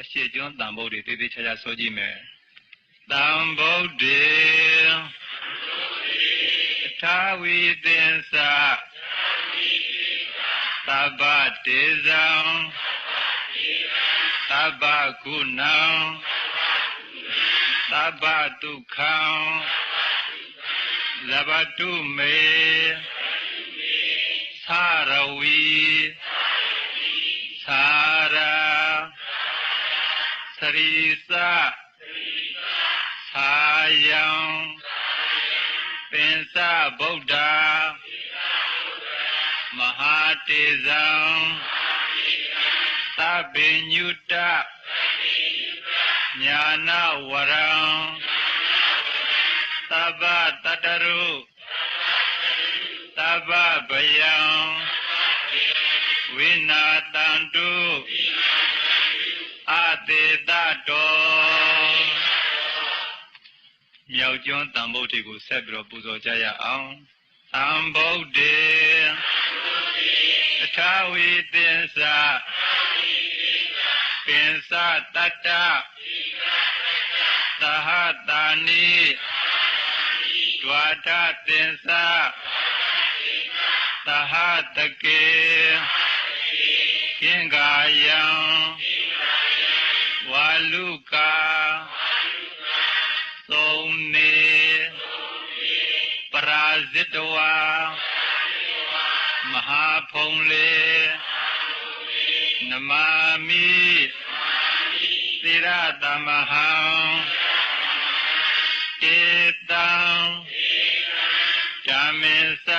အရှိကျွန်းတန်ဗုဒ္ဓေတေးသေးချာချာဆိုကြည့်မယ်တန်ဗုဒ္ဓေထာဝီသင်္စာသဗ္ဗတေဇံသဗ္ဗကုဏံသဗ္ဗဒုက္ခံဇဘတုမေသာရဝီသာ ရိစသာယံပင်စဗုဒ္ဓမဟာတေဇံသဗ္ဗညုတညာနာဝရံသဗ္ဗတတရုသဗ္ဗဗယံဝိနာတန္တု အတေတတောမြောက်ကျွန်းတန်ဗုဒ္ဓေကိုဆက်ပြီးတော့ပူဇော်ကြရအောင်တန်ဗုဒ္ဓေအထာဝီသင်္စာပင်စတတ္တသဟတာနိဒွါထသင်္စာသဟတကေကင်္ဂာယံဝါ လူကာသုံးနေပရာဇိတဝါမဟာဖုံလေနမာမိသီရတမဟံဧတံဓမ္မေသ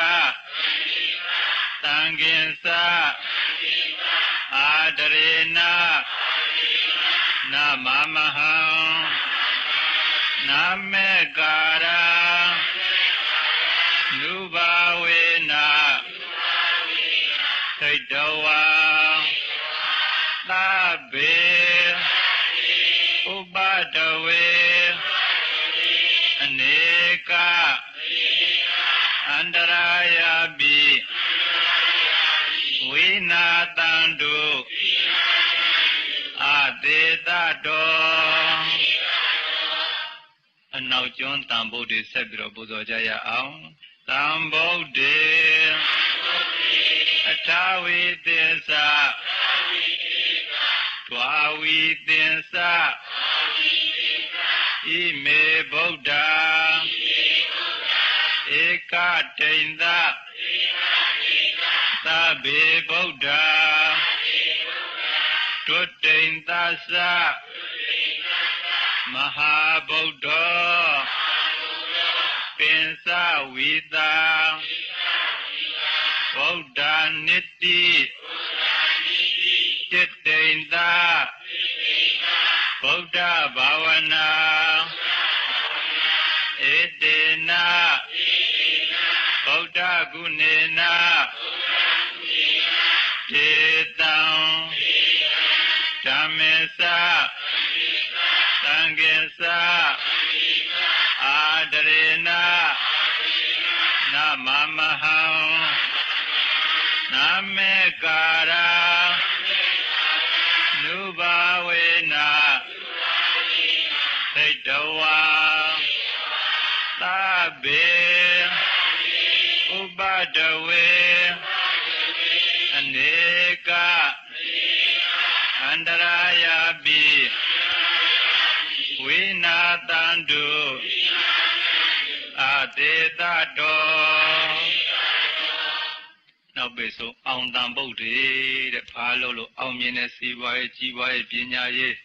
သံဃင်္စအာဒရေန နမမဟံနာမေကာရာနုဘာဝေနသိတ္တဝါသဗ္ဗေဥပဒဝေအနေကအန္တရာယပိဝိနာတန္တုအ တေတတောအနောက်ကျွန်းတန်ဗုဒ္ဓေဆက်ပြီးတော့ပူဇော်ကြရအောင်တန်ဗုဒ္ဓေအထာဝီသစ္စာဒွာဝီသစ္စာဣမေဗုဒ္ဓဧကတိန်သသဗ္ဗေဗုဒ္ဓ တုတိန်သသမဟာဗုဒ္ဓပင်စဝိတာဗုဒ္ဓနိတိတိတိန်သဗုဒ္ဓဘာဝနာဧတေနဗုဒ္ဓဂုဏေနတေတံဓ မ္မေသသံဃေသအာဒရေနနမမဟံနာမေကာရာနုဘာဝေနသိတ္တဝါသဗ္ဗေဥပဒဝေ အတေတတောနောက်ပိဆိုအောင်တန်ဗုဒ္ဓေတဲ့ဘာလို့လို့အောင်မြင်တဲ့စီးပွားရေးကြီးပွားရေးပညာရေး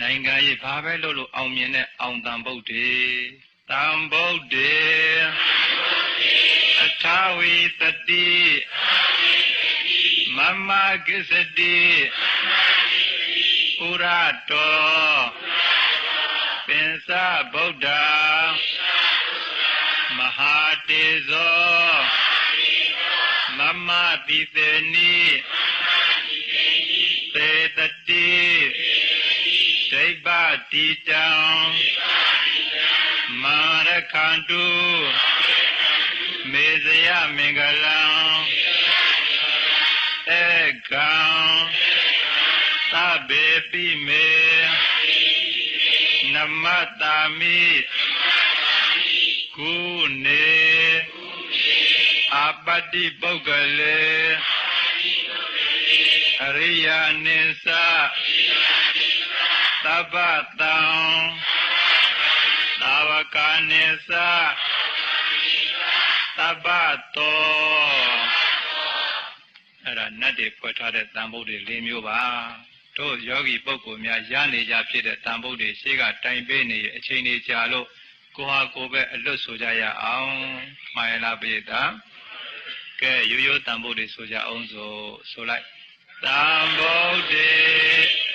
နိုင်ငံရေးဘာပဲလို့လို့အောင်မြင်တဲ့အောင်တန်ဗုဒ္ဓေတန်ဗုဒ္ဓေအထာဝီတတိမမကိစ္စတိပုရတောပင်စဗုဒ္ဓ မဟာတေဇောမမပိသေနိသေတတိဒိဗ္ဗတိတံမာရခန္တုမေဇယမင်္ဂလံဧကံသဗ္ဗေပိမေမတ္တာမိ ကုနေအပတ္တိပုဂ္ဂလေအရိယာနိသသဗ္ဗတံသာဝကနိသသဗ္ဗတောအဲ့ဒါနတ်တွေဖွဲ့ထားတဲ့တန်ဖို့တွေ၄မျိုးပါတို့ယောဂီပုဂ္ဂိုလ်များရနေကြဖြစ်တဲ့တန်ဖို့တွေရှေ့ကတိုင်ပေးနေရအချိန်ကြီးကြာလို့ ကိုဟာကိုပဲအလွတ်ဆိုကြရအောင်မှန်ရလားပိဋကကဲရိုးရိုးတန်ဖို့တွေဆိုကြအောင်ဆိုဆိုလိုက်တန်ဖို့တွေ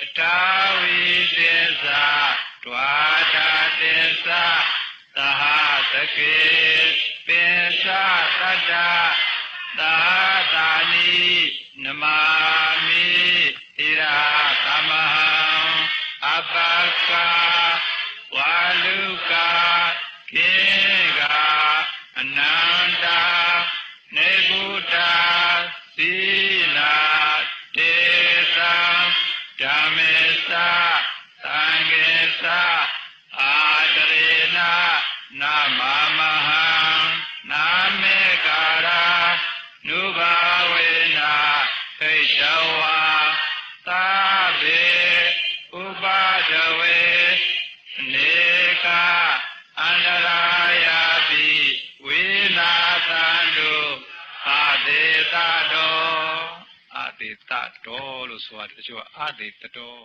အထာဝိသေသဒွါတာတေသသဟတကေပင်္စတတ္တသာတာနိနမာမိဣရာသမဟံအပကာဝါ လူကာကေကအနန္တာနေဗုဒ္ဓသီ တတော်အာဒေတတော်လို့ဆိုရတယ်တချို့အာဒေတတော်